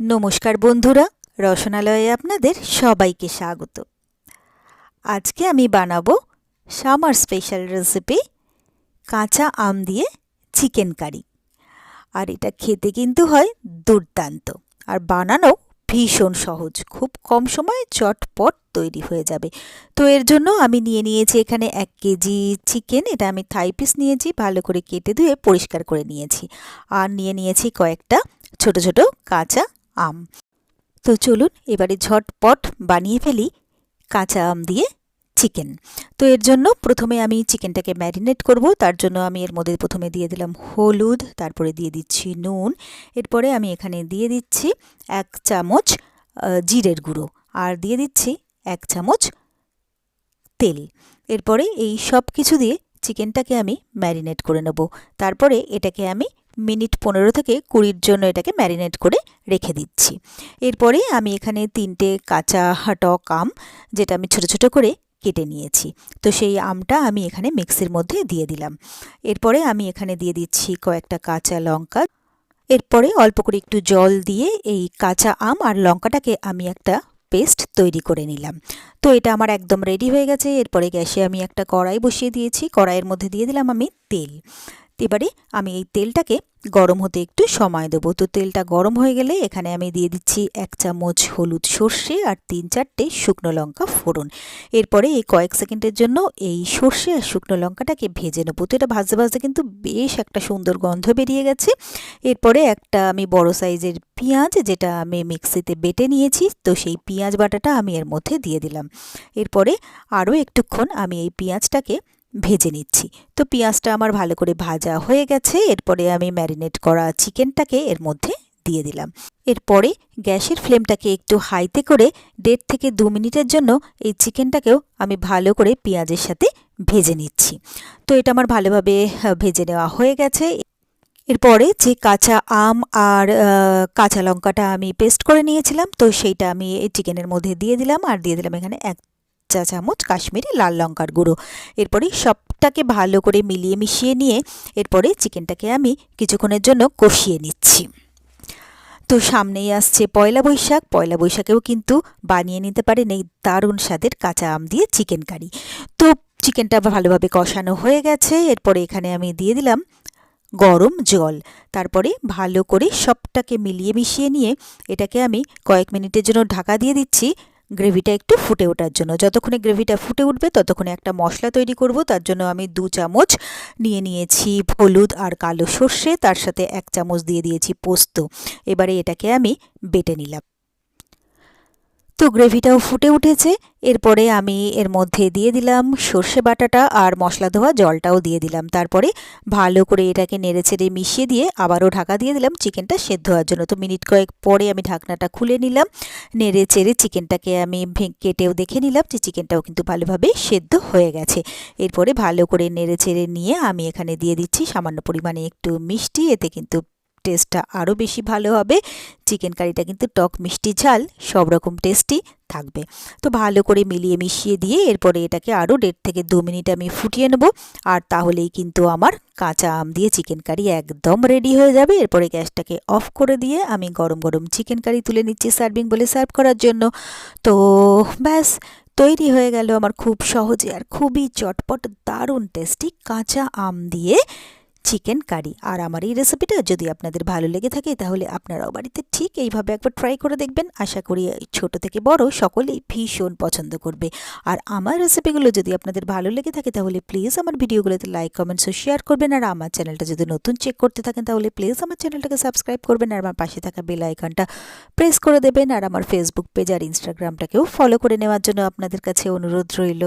নমস্কার বন্ধুরা, রসনালয়ে আপনাদের সবাইকে স্বাগত। আজকে আমি বানাবো সামার স্পেশাল রেসিপি কাঁচা আম দিয়ে চিকেন কারি। আর এটা খেতে কিন্তু হয় দুর্দান্ত। আর বানানো ভীষণ সহজ, খুব কম সময়ে চটপট তৈরি হয়ে যাবে। তো এর জন্য আমি নিয়ে নিয়েছি এখানে এক কেজি চিকেন, এটা আমি থাই পিস নিয়েছি, ভালো করে কেটে ধুয়ে পরিষ্কার করে নিয়েছি। আর নিয়ে নিয়েছি কয়েকটা ছোট ছোট কাঁচা আম। তো চলুন এবারে ঝটপট বানিয়ে ফেলি কাঁচা আম দিয়ে চিকেন। তো এর জন্য প্রথমে আমি চিকেনটাকে ম্যারিনেট করব, তার জন্য আমি এর মধ্যে প্রথমে দিয়ে দিলাম হলুদ, তারপরে দিয়ে দিচ্ছি নুন, এরপরে আমি এখানে দিয়ে দিচ্ছি এক চামচ জিরের গুঁড়ো, আর দিয়ে দিচ্ছি এক চামচ তেল। এরপরে এই সব কিছু দিয়ে চিকেনটাকে আমি ম্যারিনেট করে নেব। তারপরে এটাকে আমি মিনিট পনেরো থেকে কুড়ির জন্য এটাকে ম্যারিনেট করে রেখে দিচ্ছি। এরপরে আমি এখানে তিনটে কাঁচা টক আম, যেটা আমি ছোট ছোট করে কেটে নিয়েছি। তো সেই আমটা আমি এখানে মিক্সির মধ্যে দিয়ে দিলাম। এরপরে আমি এখানে দিয়ে দিচ্ছি কয়েকটা কাঁচা লঙ্কা। এরপরে অল্প করে একটু জল দিয়ে এই কাঁচা আম আর লঙ্কাটাকে আমি একটা পেস্ট তৈরি করে নিলাম। তো এটা আমার একদম রেডি হয়ে গেছে। এরপরে গ্যাসে আমি একটা কড়াই বসিয়ে দিয়েছি। কড়াইয়ের মধ্যে দিয়ে দিলাম আমি তেল। এবারে আমি এই তেলটাকে গরম হতে একটু সময় দেবো। তো তেলটা গরম হয়ে গেলে এখানে আমি দিয়ে দিচ্ছি এক চামচ হলুদ সর্ষে আর তিন চারটে শুকনো লঙ্কা ফোড়ন। এরপরে এই কয়েক সেকেন্ডের জন্য এই সর্ষে আর শুকনো লঙ্কাটাকে ভেজে নেব। তো এটা ভাজতে ভাজতে কিন্তু বেশ একটা সুন্দর গন্ধ বেরিয়ে গেছে। এরপরে একটা আমি বড় সাইজের পেঁয়াজ যেটা আমি মিক্সিতে বেটে নিয়েছি, তো সেই পেঁয়াজ বাটাটা আমি এর মধ্যে দিয়ে দিলাম। এরপরে আরও একটুক্ষণ আমি এই পেঁয়াজটাকে ভেজে নিচ্ছি। তো পেঁয়াজটা আমার ভালো করে ভাজা হয়ে গেছে। এরপরে আমি ম্যারিনেট করা চিকেনটাকে এর মধ্যে দিয়ে দিলাম। এরপরে গ্যাসের ফ্লেমটাকে একটু হাইতে করে দেড় থেকে দু মিনিটের জন্য এই চিকেনটাকেও আমি ভালো করে পেঁয়াজের সাথে ভেজে নিচ্ছি। তো এটা আমার ভালোভাবে ভেজে নেওয়া হয়ে গেছে। এরপরে যে কাঁচা আম আর কাঁচা লঙ্কাটা আমি পেস্ট করে নিয়েছিলাম, তো সেইটা আমি এই চিকেনের মধ্যে দিয়ে দিলাম। আর দিয়ে দিলাম এখানে এক চা চামচ কাশ্মীরি লাল লঙ্কার গুঁড়ো। এরপরে সবটাকে ভালো করে মিলিয়ে মিশিয়ে নিয়ে এরপরে চিকেনটাকে আমি কিছুক্ষণের জন্য কষিয়ে নিচ্ছি। তো সামনেই আসছে পয়লা বৈশাখ। পয়লা বৈশাখেও কিন্তু বানিয়ে নিতে পারেন এই দারুণ স্বাদের কাঁচা আম দিয়ে চিকেন কারি। তো চিকেনটা ভালোভাবে কষানো হয়ে গেছে। এরপরে এখানে আমি দিয়ে দিলাম গরম জল। তারপরে ভালো করে সবটাকে মিলিয়ে মিশিয়ে নিয়ে এটাকে আমি কয়েক মিনিটের জন্য ঢাকা দিয়ে দিচ্ছি। গ্রেভিটা একটু ফুটে ওঠার জন্য। যতক্ষণে গ্রেভিটা ফুটে উঠবে, ততক্ষণে একটা মশলা তৈরি করব। তার জন্য আমি দু চামচ নিয়ে নিয়েছি হলুদ আর কালো সর্ষে। তার সাথে এক চামচ দিয়ে দিয়েছি পোস্ত। এবারে এটাকে আমি বেটে নিলাম। তো গ্রেভিটাও ফুটে উঠেছে। এরপরে আমি এর মধ্যে দিয়ে দিলাম সর্ষে বাটাটা আর মশলা ধোয়া জলটাও দিয়ে দিলাম। তারপরে ভালো করে এটাকে নেড়ে ছেড়ে মিশিয়ে দিয়ে আবারও ঢাকা দিয়ে দিলাম চিকেনটা সেদ্ধ হওয়ার জন্য। তো মিনিট কয়েক পরে আমি ঢাকনাটা খুলে নিলাম। নেড়ে চেড়ে চিকেনটাকে আমি কেটেও দেখে নিলাম যে চিকেনটাও কিন্তু ভালোভাবে সেদ্ধ হয়ে গেছে। এরপরে ভালো করে নেড়ে চেড়ে নিয়ে আমি এখানে দিয়ে দিচ্ছি সামান্য পরিমাণে একটু মিষ্টি, এতে কিন্তু টেস্টটা আরও বেশি ভালো হবে। চিকেন কারিটা কিন্তু টক মিষ্টি ঝাল, সব রকম টেস্টই থাকবে। তো ভালো করে মিলিয়ে মিশিয়ে দিয়ে এরপরে এটাকে আরও দেড় থেকে দু মিনিট আমি ফুটিয়ে নেব। আর তাহলেই কিন্তু আমার কাঁচা আম দিয়ে চিকেন কারি একদম রেডি হয়ে যাবে। এরপরে গ্যাসটাকে অফ করে দিয়ে আমি গরম গরম চিকেন কারি তুলে নিচ্ছি সার্ভিং বলে সার্ভ করার জন্য। তো ব্যাস, তৈরি হয়ে গেল আমার খুব সহজে আর খুবই চটপট, দারুণ টেস্টি কাঁচা আম দিয়ে চিকেন কারি। আর আমার এই রেসিপিটা যদি আপনাদের ভালো লেগে থাকে, তাহলে আপনারাও বাড়িতে ঠিক এইভাবে একবার ট্রাই করে দেখবেন। আশা করি ছোট থেকে বড় সকলেই ভীষণ পছন্দ করবে। আর আমার রেসিপিগুলো যদি আপনাদের ভালো লেগে থাকে, তাহলে প্লিজ আমার ভিডিওগুলোতে লাইক কমেন্টস ও শেয়ার করবেন। আর আমার চ্যানেলটা যদি নতুন চেক করতে থাকেন, তাহলে প্লিজ আমার চ্যানেলটাকে সাবস্ক্রাইব করবেন। আর আমার পাশে থাকা বেল আইকনটা প্রেস করে দেবেন। আর আমার ফেসবুক পেজ আর ইনস্টাগ্রামটাকেও ফলো করে নেওয়ার জন্য আপনাদের কাছে অনুরোধ রইল।